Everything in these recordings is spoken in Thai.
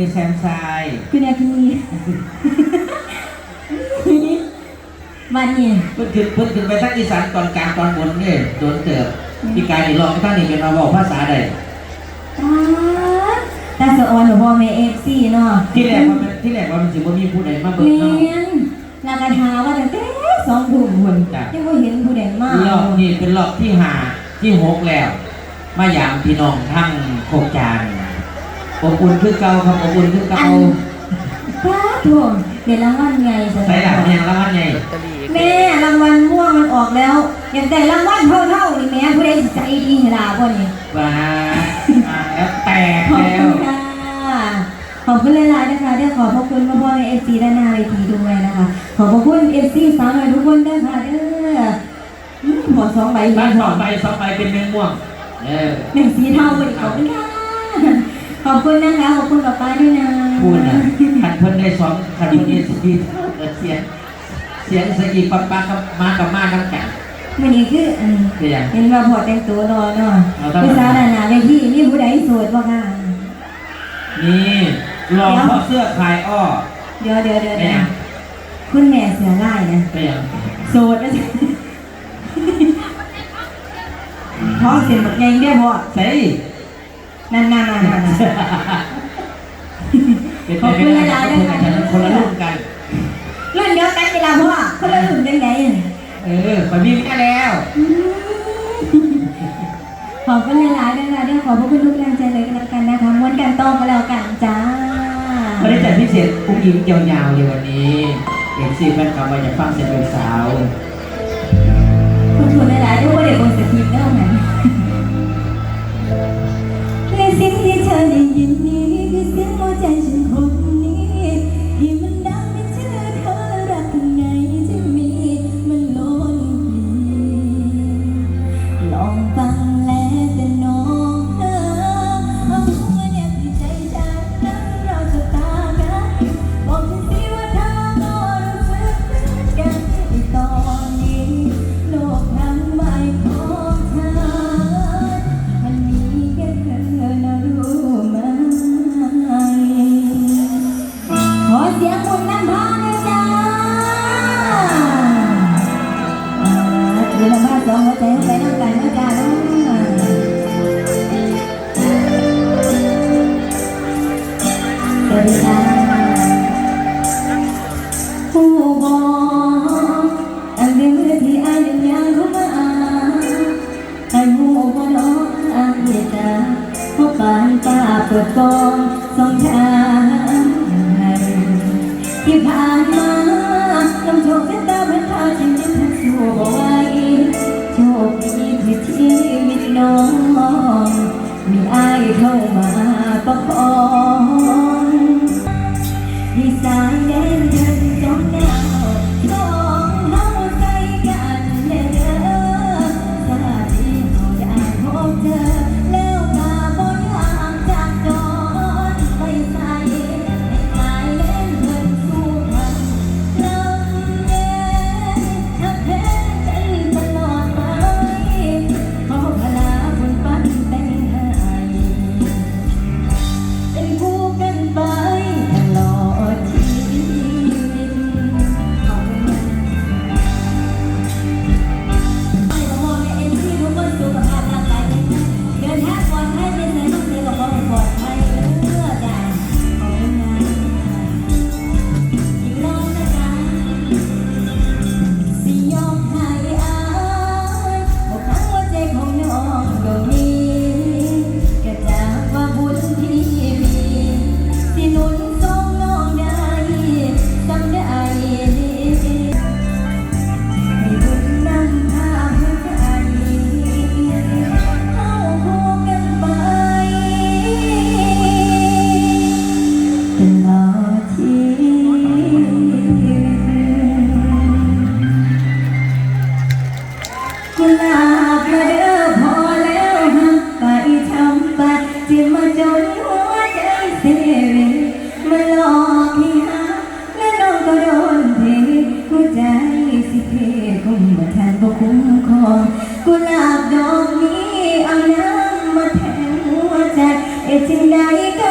มีแซมไซายคุณอาคีวันนี้เพิ่นขึ้นเพิ่นขึ้นไปทางอีสานตอนกลางตอนบนนี่โดนเติบพี่กายนี่ลองไปทางนี้เป็นมาบอกภาษาใดตาตาสะออนหรือพ่อม่เอฟซีเนาะที่แรกว่ามันที่แรกว่ามันสิบ่ามีผู้ใดมาเบิ่งเรียนาะนลากระทาว่าตั้งแต่สองทุ่มหุ่นยังไม่เห็นผู้ใดมากรอบนี้เป็นรอบที่ห้าที่หกแล้ว มายามพี่น้องทั้งโคกจาน อบอุ่นคือเก่าครับอบอุ่นคือเก่าป้าถ่วงเดี๋ยวรางวัลไงสใส่หลังยังละมันไงแม่รางวัลม่วงมันออกแล้วอยากได้รางวัลเท่าเท่าๆนี่แม่ผู้ใดสิใจดีเหรอพ่อนี่ว่าอ่าแล้วแตกขอบแล้คุวณค่ะขอบคุณหลายๆนะคะได้ขอบพระคุณพ่อพ่อเอฟซีด้านหน้าเวทีด้วยนะคะ ขอบพระคุณเอฟซีสาวหน่อยทุกคนด้วยค่ะเด้ออืมหมดสองใบบ้านหสมองดใบสองใบเป็นเนื้อม่วงเออหนึ่งสีเทาไปขอบคุณค่ะข อบคุณนะคะขอบคุณป๊าป้าด้วยนะพูดนะขันเพิ่นได้สองขันเพิ่นได้สี่เสียงเสียงสกีปั๊บปั๊บกับมากับมาน้ำกันวันนี้คืออืมเสียงเห็นว่าพอแต่งตัวรอเนาะเอาต้องภาษาหนาๆเวทีมีผู้ใดโสดบ่ค่ะนี่ลองเพราะเสื้อคลายอ้อเดี๋ยวเดี๋ยวเดี๋ยวเป็เดี๋นยวยังคุณแม่เสือไล่นะเป็นยังโสดนะจ๊ะท้องเสียงแบบไงเด้อบ่ใส่ นั่นๆๆๆเป็นไปไม่ได้ครับคนอาจจะคนละรุ่นกันรุ่นเดียวกันเวลาพ่อคนละรุ่นได้ไงเออไปมีแม่แล้วขอบคุณหลายๆด้วยค่ะด้วยขอบพระคุณทุกแรงใจเลยกันแล้วกันนะคะม้วนกันโตกันแล้วกันจ้าไม่ได้จัดพิเศษอุ้งยิงยาวๆเลยวันนี้เอ็นซีแฟนคลับมาจากฟังเสียงเป็นสาวขอบคุณหลายๆด้วยว่าเด็กคนสกีเด้อไงและ เธอได้ยิน เข้ามาประค กุหลาบมาเด้อพอแล้วหักไปทำไปที่มาจนหัวใจเสียมาหลอกให้หาและน้องก็โดนเทหัวใจสิเพคงมาแทนบ่คุ้มคองกุหลาบดอกนี้เอาน้ำมาแทนหัวใจเอ็ดจึงใดก็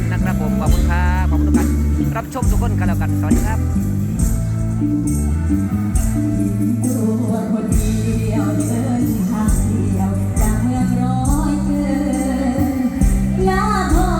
วันนะครับผมขอบคุณครับขอบคุณทุกท่านรับชมทุกคนกันแล้วกันสวัสดีครับเดียวจากเมืองร้อยเกินลาพอ